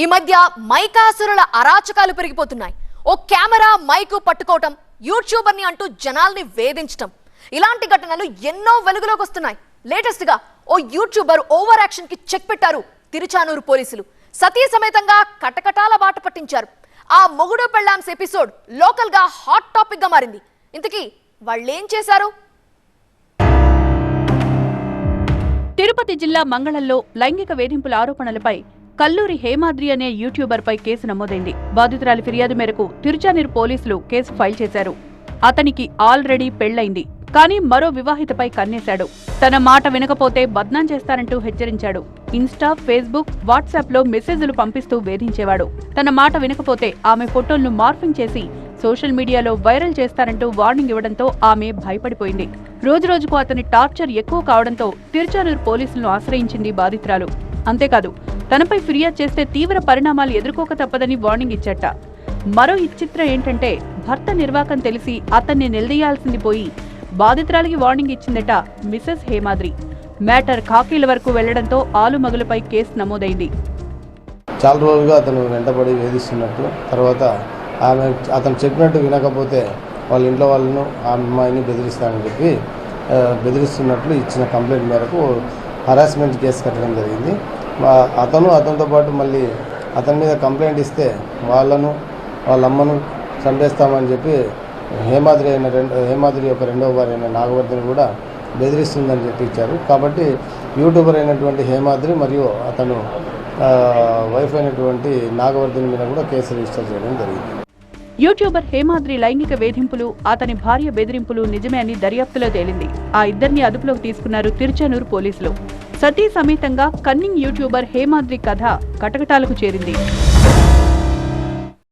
ఈ మధ్య మైకాసురుల అరాచకాలు పెరిగిపోతున్నాయి. ఓ కెమెరా మైకు పట్టుకోవటం యూట్యూబర్ని అంటూ జనాల్ని వేధించటం. ఇలాంటి ఘటనలు ఎన్నో వెలుగులోకి వస్తున్నాయి. లేటెస్ట్గా ఓ యూట్యూబర్ ఓవర్ యాక్షన్కి చెక్ పెట్టారు తిరుచానూరు పోలీసులు. సతీ సమేతంగా కటకటాల బాట పట్టించారు. ఆ మొగుడు పెళ్ళాంస్ ఎపిసోడ్ లోకల్గా హాట్ టాపిక్గా మారింది. ఇంతకీ వాళ్ళేం చేశారు? తిరుపతి జిల్లా మంగళంలో లైంగిక వేధింపుల ఆరోపణలపై కల్లూరి హేమాద్రి అనే యూట్యూబర్ పై కేసు నమోదైంది. బాధితురాలి ఫిర్యాదు మేరకు తిరుచానీర్ పోలీసులు కేసు ఫైల్ చేశారు. అతనికి ఆల్రెడీ పెళ్ళైంది కానీ మరో వివాహితపై కన్నేశాడు. తన మాట వినకపోతే బద్నాం చేస్తానంటూ హెచ్చరించాడు. ఇన్స్టా ఫేస్బుక్ వాట్సాప్లో మెసేజ్లు పంపిస్తూ వేధించేవాడు. తన మాట వినకపోతే ఆమె ఫోటోలను మార్ఫింగ్ చేసి సోషల్ మీడియాలో వైరల్ చేస్తారంటూ వార్నింగ్ ఇవ్వడంతో ఆమె భయపడిపోయింది. రోజురోజుకు అతని టార్చర్ ఎక్కువ కావడంతో తిరుచానూరు పోలీసులను ఆశ్రయించింది బాధితురాలు. అంతేకాదు తనపై ఫిర్యాదు చేస్తే తీవ్ర పరిణామాలు ఎదుర్కోక తప్పదని వార్నింగ్ ఇచ్చట. మరో ఇచ్చిత్రం ఏంటంటే భర్త నిర్వాకం తెలిసి అతన్ని నిలదీయాల్సింది పోయి బాధితురాలికి వార్నింగ్ ఇచ్చిందట మిసెస్ హేమాద్రి. మ్యాటర్ ఖాకీల వరకు వెళ్ళడంతో ఆలుమగులపై కేసు నమోదైంది. చాలా రోజులుగా అతను వెంటబడి వేధిస్తున్నట్టు తర్వాత ఆమె అతను చెప్పినట్టు వినకపోతే వాళ్ళ ఇంట్లో వాళ్ళను ఆ అమ్మాయిని బెదిరిస్తానని చెప్పి బెదిరిస్తున్నట్లు ఇచ్చిన కంప్లైంట్ మేరకు హరాస్మెంట్ కేసు కట్టడం జరిగింది. అతను అతనితో పాటు మళ్ళీ అతని మీద కంప్లైంట్ ఇస్తే వాళ్ళను వాళ్ళ అమ్మను చంపేస్తామని చెప్పి హేమాద్రి అయిన రెండు హేమాద్రి యొక్క రెండవ భార్య అయిన నాగవర్ధిని కూడా బెదిరిస్తుందని చెప్పి ఇచ్చారు. కాబట్టి యూట్యూబర్ అయినటువంటి హేమాద్రి మరియు అతను వైఫ్ అయినటువంటి నాగవర్ధిని మీద కూడా కేసు రిజిస్టర్ చేయడం జరిగింది. యూట్యూబర్ హేమాద్రి లైంగిక వేధింపులు అతని భార్య బెదిరింపులు నిజమే అని దర్యాప్తులో తేలింది. ఆ ఇద్దరిని అదుపులోకి తీసుకున్నారు తిరుచానూరు పోలీసులు. సతీ సమేతంగా కన్నింగ్ యూట్యూబర్ హేమాద్రి కథ కటకటాలకు చేరింది.